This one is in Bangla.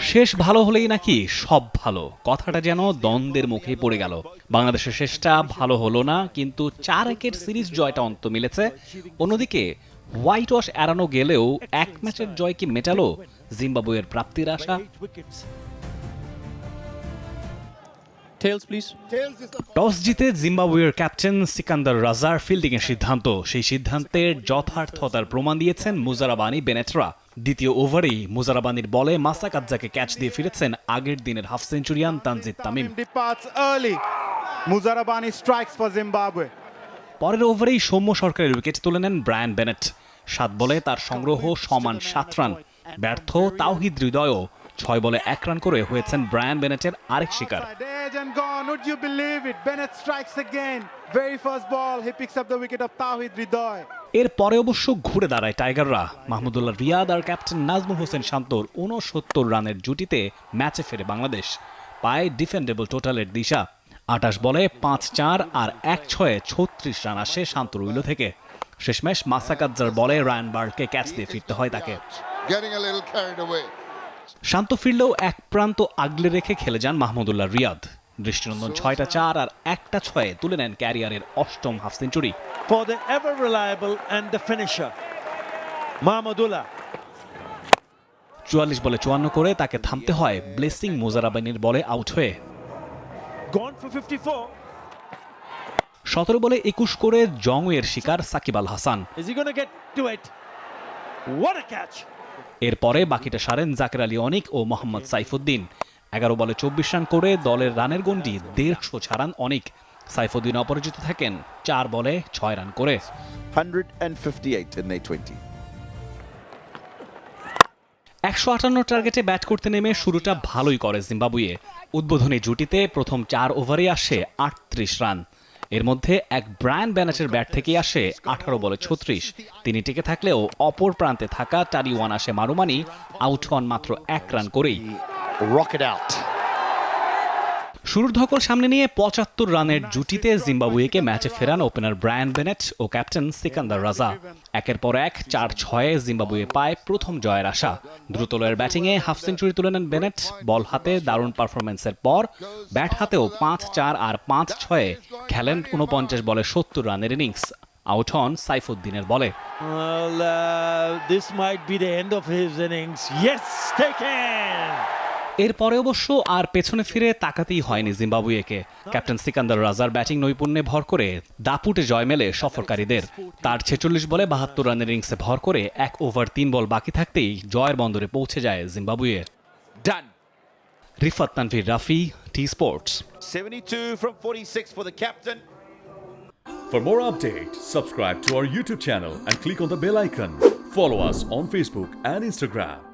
শেষ ভালো হলেই নাকি সব ভালো। কথাটা যেন দ্বন্দ্বের মুখে পড়ে গেল। বাংলাদেশের শেষটা ভালো হলো না কিন্তু চার একের সিরিজ জয়টা অন্ত মিলেছে। অন্যদিকে হোয়াইট ওয়াশ এড়ানো গেলেও এক ম্যাচের জয় কি মেটালো জিম্বাবুয়ের প্রাপ্তির আশা. টস জিতে জিম্বাবুয়ের ক্যাপ্টেন সিকান্দার রাজার ফিল্ডিংয়ের সিদ্ধান্ত। সেই সিদ্ধান্তের যথার্থতার প্রমাণ দিয়েছেন মুজারাবানি বেনেটরা। দ্বিতীয় ওভারেই মুজারাবানির বলে মাসাকাজ্জাকে ক্যাচ দিয়ে ফিরেছেন আগের দিনের half centurion Tanzid Tamim. Muzarabani strikes for Zimbabwe. পরের ওভারেই সৌম্য সরকারের উইকেট তুলে নেন ব্রায়ান বেনেট সাত বলে তার সংগ্রহ সমান সাত রান ব্যর্থ তাওহিদ হৃদয়ও ছয় বলে এক রান করে হয়েছেন ব্রায়ান বেনেটের আরেক শিকার. Would you believe it? Bennett strikes again. Very first ball, he picks up the wicket of Tawhid Ridoy. এর পরে অবশ্য ঘুরে দাঁড়ায় টাইগাররা। মাহমুদুল্লাহ রিয়াদ আর ক্যাপ্টেন নাজমুল হোসেন শান্তর উনসত্তর রানের জুটিতে ম্যাচে ফেরে বাংলাদেশ। পায় ডিফেন্ডেবল টোটালের দিশা। আটাশ বলে পাঁচ চার আর এক ছয়ে ছত্রিশ রান আসে শান্তর উইলো থেকে। শেষমেশ মাসাকাজ্জার বলে রায়ান বার্ডকে ক্যাচ দিয়ে ফিরতে হয় তাকে. শান্ত ফিরলেও এক প্রান্ত আগলে রেখে খেলে যান মাহমুদুল্লাহ রিয়াদ। দৃষ্টিনন্দন ছয়টা চার আর একটা ছয়ে তুলে নেন ক্যারিয়ারের অষ্টম half century for the ever reliable and the finisher, Mahmudullah. চুয়াল্লিশ বলে চুয়ান্ন করে তাকে থামতে হয় ব্লেসিং মোজারাবানির বলে আউট হয়ে Gone for 54. সতেরো বলে একুশ করে জংয়ের শিকার সাকিব আল হাসান! এরপরে বাকিটা সারেন জাকের আলী অনিক ও মোহাম্মদ সাইফুদ্দিন এগারো বলে চব্বিশ রান করে দলের রানের গন্ডি দেড়শো ছাড়ান অনিক। সাইফুদ্দিন অপরাজিত থাকেন চার বলে ছয় রান করে। 158 in their 20. একশো আটান্ন টার্গেটে ব্যাট করতে নেমে শুরুটা ভালোই করে জিম্বাবুয়ে। উদ্বোধনী জুটিতে প্রথম চার ওভারে আসে আটত্রিশ রান। এর মধ্যে এক ব্রায়ান ব্যানাটের ব্যাট থেকে আসে আঠারো বলে ছত্রিশ। তিনি টিকে থাকলেও অপর প্রান্তে থাকা টারি ওয়ান আসে মারুমানি আউট হন মাত্র এক রান করেই। Rocket out. শুরুর ধকল সামনে নিয়ে পঁচাত্তর রানের জুটিতে জিম্বাবুয়েকে ম্যাচে ফেরান ওপেনার ব্রায়ান বেনেট ও ক্যাপ্টেন সিকান্দার রাজা একের পর এক চার ছয়ে জিম্বাবুয়ে পায় প্রথম জয়ের আশা দ্রুতলয়ের ব্যাটিংয়ে হাফ সেঞ্চুরি তুলে নেন বেনেট বল হাতে দারুণ পারফরমেন্সের পর ব্যাট হাতেও পাঁচ চার আর পাঁচ ছয়ে খেলেন উনপঞ্চাশ বলে সত্তর রানের ইনিংস আউট হন সাইফুদ্দিনের বলে uh, this might be the end of his innings. Yes, taken! এরপরে অবশ্য আর পেছনে ফিরে তাকাতেই হয়নি জিম্বাবুয়েকে ক্যাপ্টেন সিকান্দার রাজার ব্যাটিং নৈপুণ্যে ভর করে দাপুটে জয় মেলে সফরকারীদের তার ছেচল্লিশ বলে বাহাত্তর রানের ইনিংসে ভর করে এক ওভার তিন বল বাকি থাকতেই জয়ের বন্দরে পৌঁছে যায় Zimbabwe Done. Rifat Tanvir Rafi T sports 72 from 46 for the captain. For more updates, subscribe to our YouTube channel and click on the bell icon. Follow us on Facebook and Instagram.